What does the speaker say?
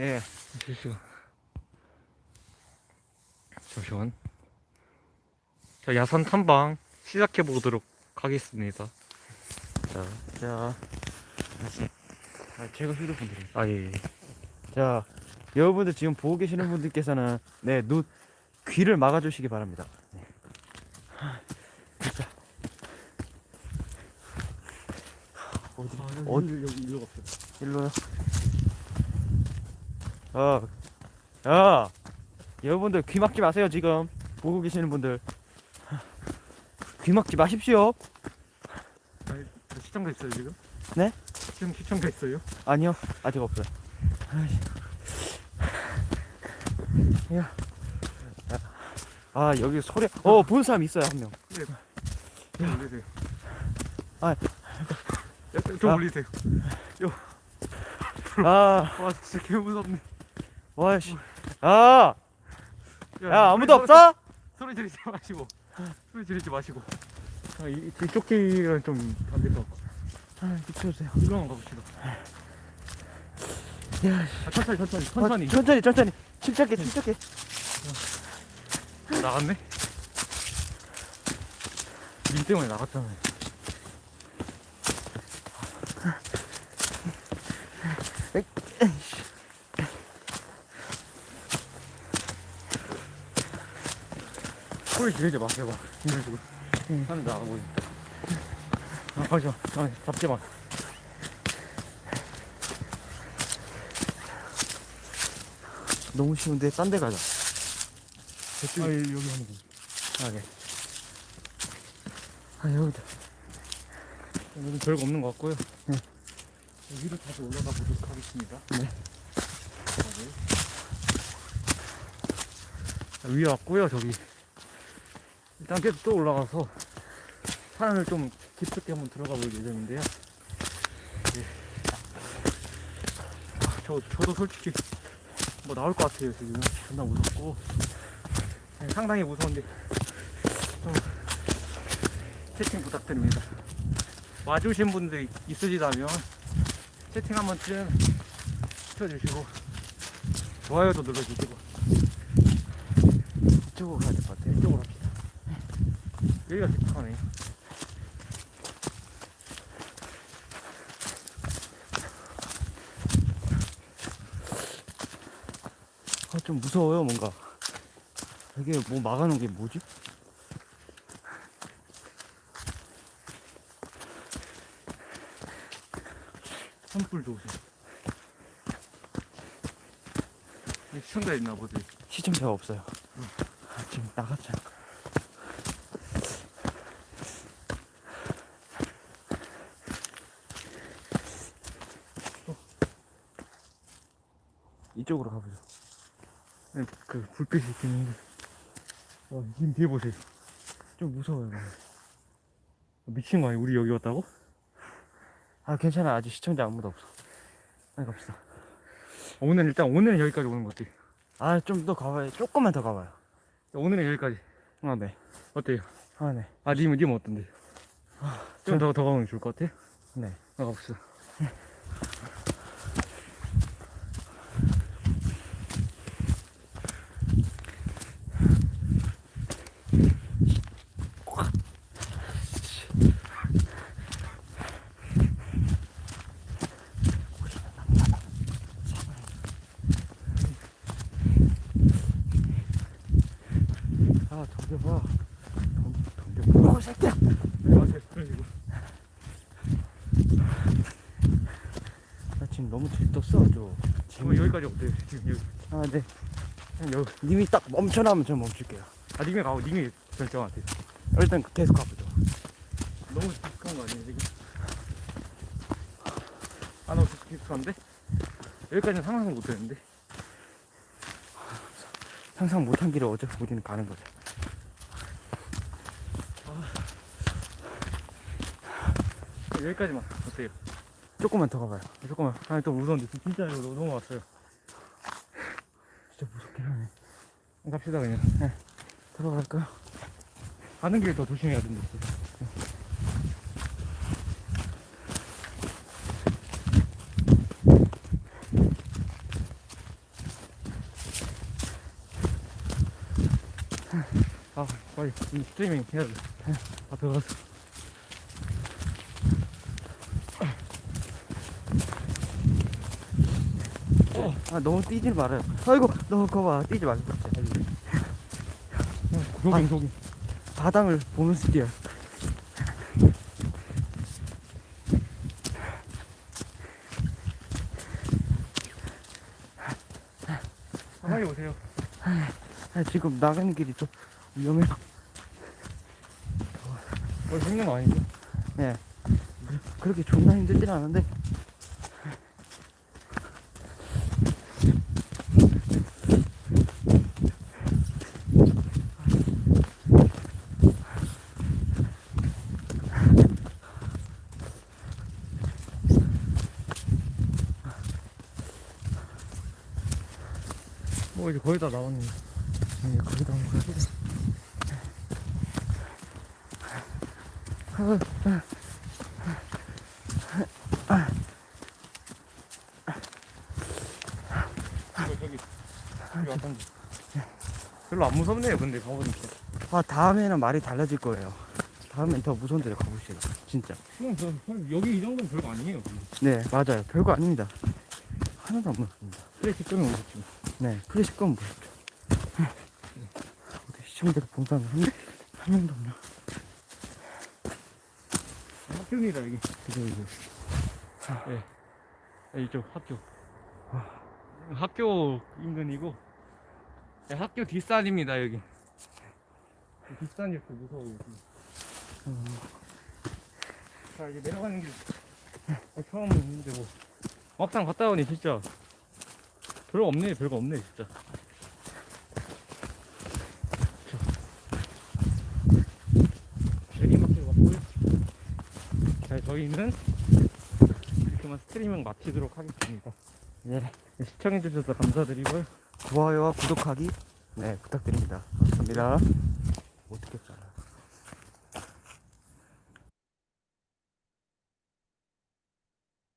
예. 실수. 잠시만. 자, 야산 탐방 시작해 보도록 하겠습니다. 자, 자, 아, 제가 휴대폰 드릴게요. 아, 예. 예. 자, 여러분들 지금 보고 계시는 분들께서는 네, 눈, 귀를 막아주시기 바랍니다. 네. 하, 진짜. 어디, 어디, 여기 일로 갑시다. 일로요? 어, 야, 여러분들 귀 막지 마세요, 지금. 보고 계시는 분들. 귀 막지 마십시오. 아니, 저 시청자 있어요, 지금? 네? 지금 시청자 있어요? 아니요, 아직 없어요. 아이씨. 야. 아, 여기 소리, 어, 본 사람 있어요, 한 명. 좀 올리세요. 아. 야, 좀 아. 올리세요. 아, 와, 진짜 개 무섭네. 와, 씨. 아, 야, 아무도 없어? 소리 지르지 마시고. 소리 지르지 마시고. 아, 이, 이쪽 길은 좀 안 될 것 같고. 아, 비켜주세요. 이거만 가봅시다. 야, 아, 천천히, 천천히, 아, 천천히. 천천히, 천천히. 침착해, 침착해. 나갔네? 민 때문에 나갔잖아. 소리 지르지 마세요, 막. 이런 식으로. 하늘 나가고 있다. 아, 가지 마. 아, 잡지 마. 너무 쉬운데, 딴 데 가자. 아, 여기 하는 거. 아, 네. 아, 여기다. 여기 별거 없는 것 같고요. 여기로 다시 올라가 보도록 하겠습니다. 네. 자, 위에 왔고요, 저기. 일단 계속 또 올라가서 산을 좀 깊숙이 한번 들어가 볼 예정인데요. 예. 아, 저, 저도 솔직히 뭐 나올 것 같아요, 지금. 존나 무섭고. 네, 상당히 무서운데 좀 채팅 부탁드립니다. 와주신 분들 있으시다면 채팅 한 번쯤 쳐주시고 좋아요도 눌러주시고 이쪽으로 가야 될 것 같아. 이쪽으로 합시다. 여기가 깊하네. 아, 좀 무서워요, 뭔가. 여기 뭐 막아놓은 게 뭐지? 산불 조심. 여기 시청자 있나 보지. 시청자가 없어요. 아, 지금 나갔잖아. 이쪽으로 가보죠. 네, 그 불빛이 있긴 한데. 와, 님 뒤에 보세요. 좀 무서워요. 뭔가. 미친 거 아니야? 우리 여기 왔다고? 아, 괜찮아. 아직 시청자 아무도 없어. 빨리 갑시다. 오늘 일단 오늘은 여기까지 오는 거 어때요? 아, 좀 더 가봐요. 조금만 더 가봐요. 오늘은 여기까지. 아, 네. 어때요? 아, 네. 아, 님은 님 어떤데? 좀더 더 가면 좋을 것 같아요? 네. 나가봅시다. 아, 덤벼봐. 덤, 덤벼봐. 어, 새끼야! 마세요. 그러시고. 나 지금 너무 들떴어, 저. 지금 여기까지 어때요? 지금 여기. 아, 네. 그냥 여기. 님이 딱 멈춰나면 저 멈출게요. 아, 님이 가고, 님이 결정하세요. 일단 계속 가보죠. 너무 깊숙한 거 아니에요, 지금? 아, 너무 깊숙한데? 여기까지는 상상도 못 했는데. 상상 못한 길을 어차피 우리는 가는 거죠. 여기까지만 어떻게 조금만 더 가봐요. 조금만. 아니 또 무서운데. 진짜 이거 너무 왔어요. 진짜 무섭긴 하네. 갑시다 그냥. 네. 들어갈까 가는 길 더 조심해야 된다 네. 아 빨리 스트리밍 해야 돼다 네. 들어갔어 아 너무 뛰지 말아요. 아이고 너무 거봐 뛰지 말고 조깅 조깅. 바닥을 보면서 뛰어. 빨리 오세요. 아, 지금 나가는 길이 좀 위험해요. 뭘 죽는 거 아니죠? 그렇게 존나 힘들진 않은데. 뭐 이제 거의 다 나왔네. 네, 한번 가야 돼. 이거 저기 여기 왔던데. 별로 안 무섭네요, 근데 가보니까. 아 다음에는 말이 달라질 거예요. 다음엔 더 무서운 데로 가봅시다. 진짜. 그럼 저 그럼 여기 이 정도는 별거 아니에요. 네 맞아요. 별거 아닙니다. 하나도 안 무섭습니다. 플래시 끄면 오셨죠. 네 플래시 건 무섭죠. 어디 시청자들 본 사람 한, 명- 한 명도 없나? 학교입니다 여기. 그죠 이거. 네, 이쪽 학교. 학교 인근이고 네, 학교 뒷산입니다 여기. 뒷산이 이렇게 무서워요. 여기. 음, 자 이제 내려가는 길 어, 처음 있는데 뭐 막상 갔다 오니 진짜 별거 없네 별거 없네 진짜. 내리막길 왔고요. 자 저희는 이렇게만 스트리밍 마치도록 하겠습니다. 네. 시청해주셔서 감사드리고요. 좋아요와 구독하기 네 부탁드립니다. 감사합니다.